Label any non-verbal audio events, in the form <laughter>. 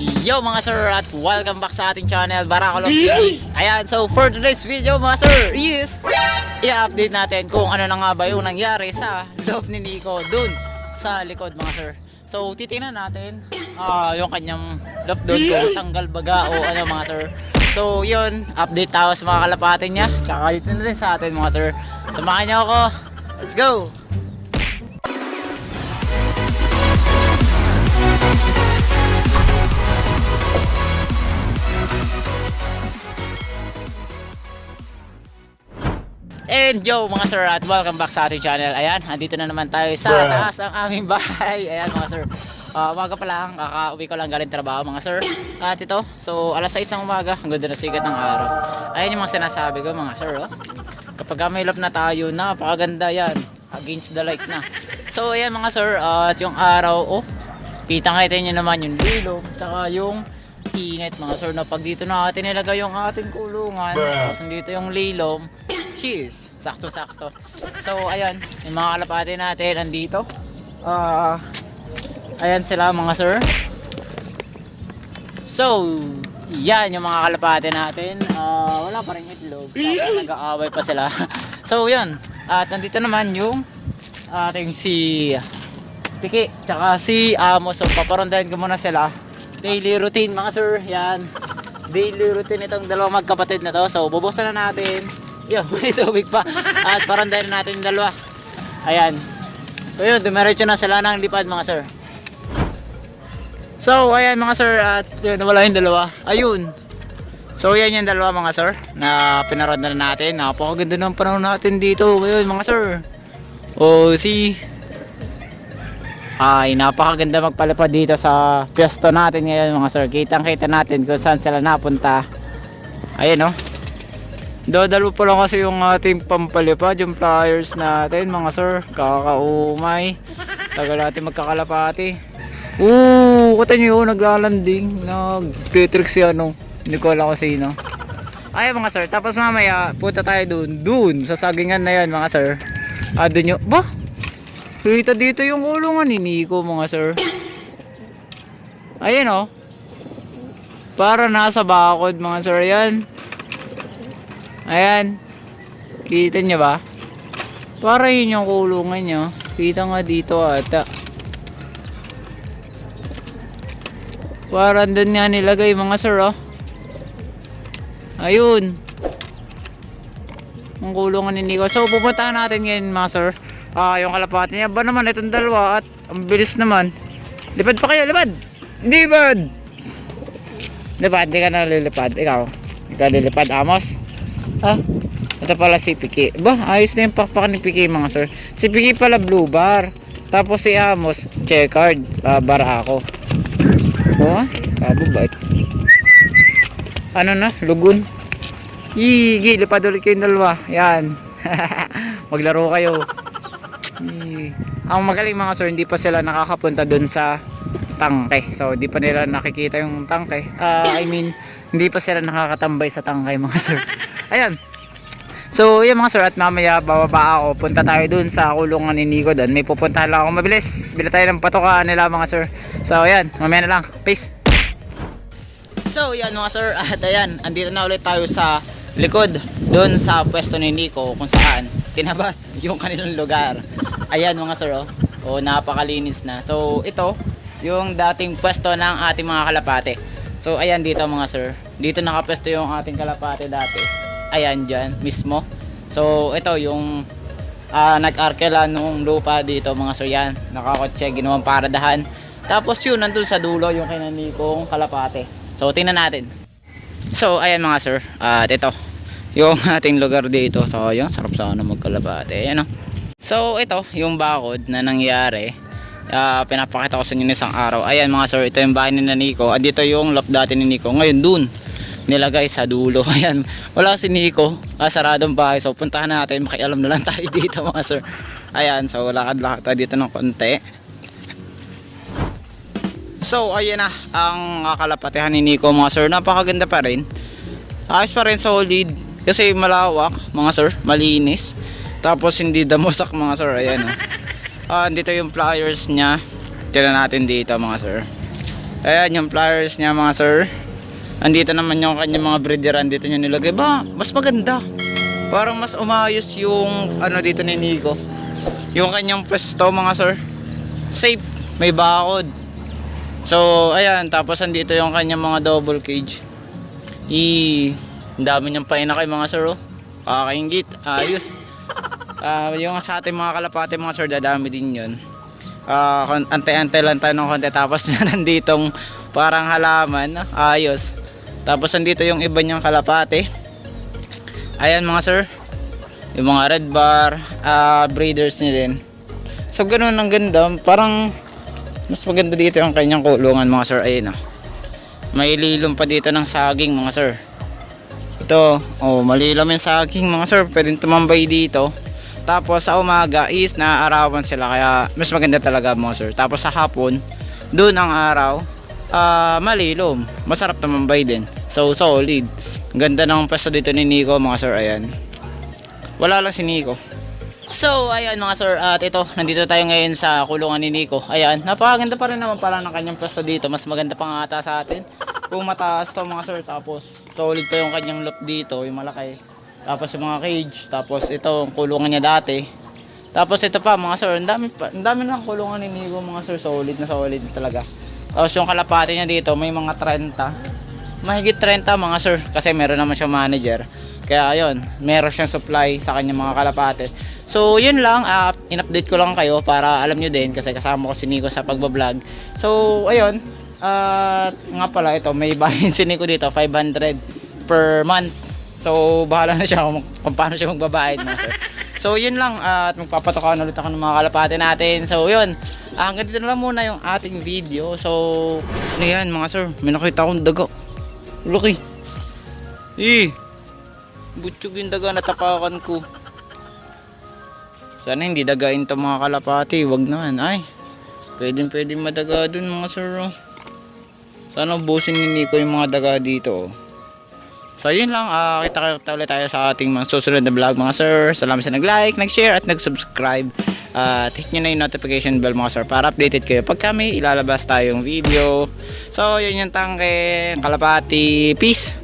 Yo mga sir at welcome back sa ating channel Barakalov TV Ayan, so for today's video mga sir is I-update natin kung ano na nga ba yung nangyari sa loob ni Nico dun sa likod mga sir. So titingnan natin ah yung kanyang loob dun kung tanggal baga o ano mga sir. So yun, update tayo sa mga kalapatin niya. Tsaka dito na din sa atin mga sir. Samahan niyo ako. Let's go! And yo mga sir at welcome back sa ating channel. Ayan, andito na naman tayo sa taas ng aming bahay. Ayan mga sir. Uh, Umaga pa lang, kakauwi ko lang galing trabaho mga sir. At ito, so alas 6 ng umaga. Ang ganda na sigat ng araw. Ayan yung mga sinasabi ko mga sir oh. Kapag may love na tayo, napakaganda yan. Against the light na. So ayan mga sir, at yung araw oh. Kitang kita nyo naman yung lilo Tsaka yung init mga sir na pag dito natin nilagay yung ating kulungan tapos dito yung lilom cheese sakto sakto so ayan yung mga kalapati natin andito ah ayan sila mga sir. So yan yung mga kalapati natin. Ah, wala pa rin itlog. Nag-aaway pa sila. <laughs> So yun. At nandito naman yung ating si Piki tsaka si Amos so paparondahin ko muna sila. Daily routine mga sir. Yan. Daily routine itong dalawang magkapatid na to. So bubuksan na natin yun <laughs> may tubig pa. At parandahin na natin yung dalawa. Ayan. So yun dumiretso na sila ng lipad mga sir. So ayan mga sir at yun nawala yung dalawa. Ayun. So yan yung dalawa mga sir na pinaronda na natin. Napakaganda ng panahon natin dito. Ngayon mga sir. Oh si ay napakaganda magpalipad dito sa pwesto natin ngayon mga sir. Kitang kita natin kung saan sila napunta. Ayun oh Dadalo pa lang kasi yung ating pampalipad, yung flyers natin mga sir. Kakaumay. Tagal natin magkakalapati. Oo, kita nyo yun, naglalanding. Nag-tetrix si ano. Hindi ko alam kung sino. Ay mga sir, tapos mamaya punta tayo dun. Dun, sa sagingan na yan mga sir. Ah, dun yung, ba? Kita dito yung kulungan ni Nico mga sir. Ayun oh. Para nasa bakod mga sir yan. Ayan. Kita niyo ba? Para yun yung kulungan nyo. Kita nga dito ata. Para doon nga nilagay mga sir oh. Ayun. Ang kulungan ni Nico. So pupuntahan natin ngayon mga sir. Ah, yung kalapati niya. Ba naman itong dalawa at ang bilis naman. Lipad pa kayo, lipad. Bad. Lipad, di ka na lilipad. Ikaw. Ikaw lilipad, Amos. Ah, ito pala si Piki. Ba, ayos na yung pakpak ni Piki mga sir. Si Piki pala blue bar. Tapos si Amos, checkered. Uh, bara ako. Oh, kababait. Ano na, lugun. Igi, lipad ulit kayong dalawa. Yan. <laughs> Maglaro kayo. Ang magaling mga sir, hindi pa sila nakakapunta dun sa tangke. So, di pa nila nakikita yung tangke. Ah, I mean, hindi pa sila nakakatambay sa tangkay mga sir. Ayan. So, yan mga sir, at mamaya bababa ako. Punta tayo dun sa kulungan ni Nico dun. May pupuntahan lang ako mabilis. Bila tayo ng patokaan nila mga sir. So, ayan. Mamaya na lang. Peace. So, yan mga sir. At ayan, andito na ulit tayo sa likod. Dun sa pwesto ni Nico kung saan tinabas <laughs> yung kanilang lugar. Ayan mga sir, oh. Oh, napakalinis na. So, ito, yung dating pwesto ng ating mga kalapate. So, ayan dito mga sir. Dito nakapwesto yung ating kalapate dati. Ayan dyan, mismo. So, ito yung ah, nag-arkela nung lupa dito mga sir yan. Nakakotse, ginawang paradahan. Tapos yun, nandun sa dulo yung kinanikong kalapate. So, tingnan natin. So, ayan mga sir. At ito, yung <laughs> ating lugar dito. So, yun, sarap sana magkalapate. Ayan o. So, ito, yung bakod na nangyari. Ah, pinapakita ko sa inyo isang araw. Ayan mga sir, ito yung bahay ni Nico. At dito yung loft dati ni Nico. Ngayon dun, nilagay sa dulo. <laughs> Ayan, wala si Nico. Ah, saradong bahay. So, puntahan natin. Makialam na lang <laughs> tayo dito mga sir. Ayan, so lakad-lakad tayo dito ng konti. So, ayan na ang kalapatihan ni Nico mga sir. Napakaganda pa rin. Ayos pa rin, solid. Kasi malawak mga sir, malinis. Tapos hindi damusak mga sir. Ayan oh. <laughs> Ah, dito yung flyers niya. Tira natin dito mga sir. Ayan yung pliers niya mga sir. Andito naman yung kanyang mga breeder. Andito niya nilagay. Ba, mas maganda. Parang mas umayos yung ano dito ni Nico. Yung kanyang pwesto mga sir. Safe. May bakod. So, ayan. Tapos andito yung kanyang mga double cage. I, dami niyang painakay mga sir. Oh. Kakaingit. Ayos. <laughs> Ah, yung sa ating mga kalapate mga sir, dadami din yun. Ah, kon- ante-ante lang tayo ng konti tapos <laughs> meron ditong parang halaman, ayos. Tapos andito yung iba niyang kalapate. Ayan mga sir. Yung mga red bar, ah, breeders niya din. So ganun ang ganda, parang mas maganda dito yung kanyang kulungan mga sir. Ayun ah. May lilom pa dito ng saging mga sir. Ito, oh, malilam yung saging mga sir. Pwedeng tumambay dito. Tapos sa umaga is naaarawan sila kaya mas maganda talaga mga sir. Tapos sa hapon, doon ang araw, ah malilom. Masarap tumambay din. So solid. Ganda ng pwesto dito ni Nico mga sir. Ayan. Wala lang si Nico. So, ayan mga sir, at ito, nandito tayo ngayon sa kulungan ni Nico. Ayan, napakaganda pa rin naman pala ng kanyang pwesto dito. Mas maganda pa nga sa atin. Kung mataas to mga sir, tapos solid pa yung kanyang lot dito, yung malaki. Tapos yung mga cage, tapos ito, ang kulungan niya dati. Tapos ito pa mga sir, ang dami, ang dami ng kulungan ni Nico mga sir, solid na solid talaga. Tapos yung kalapati niya dito, may mga 30. Mahigit 30 mga sir, kasi meron naman siyang manager. Kaya ayun, meron siyang supply sa kanyang mga kalapate. So yun lang, ah, in-update ko lang kayo para alam nyo din kasi kasama ko si Nico sa pagbablog. So ayun, at nga pala ito, may <laughs> bahin si Nico dito, 500 per month. So bahala na siya kung, kung paano siya magbabayad mga sir. So yun lang, at magpapatokan ulit ako ng mga kalapate natin. So yun, ah, hanggang dito na lang muna yung ating video. So ano yan mga sir, may nakita akong daga. Laki. Eh, Butchog yung daga natapakan ko. Sana hindi dagain to mga kalapati. Wag naman. Ay. Pwede pwede madaga dun mga sir. oh. Sana ubusin ni Nico yung mga daga dito. oh. So yun lang. ah kita kita ulit tayo sa ating mga susunod na vlog mga sir. Salamat sa nag-like, nag-share at nag-subscribe. At hit nyo na yung notification bell mga sir para updated kayo pag kami ilalabas tayong video. So yun yung tangke. Kalapati. Peace.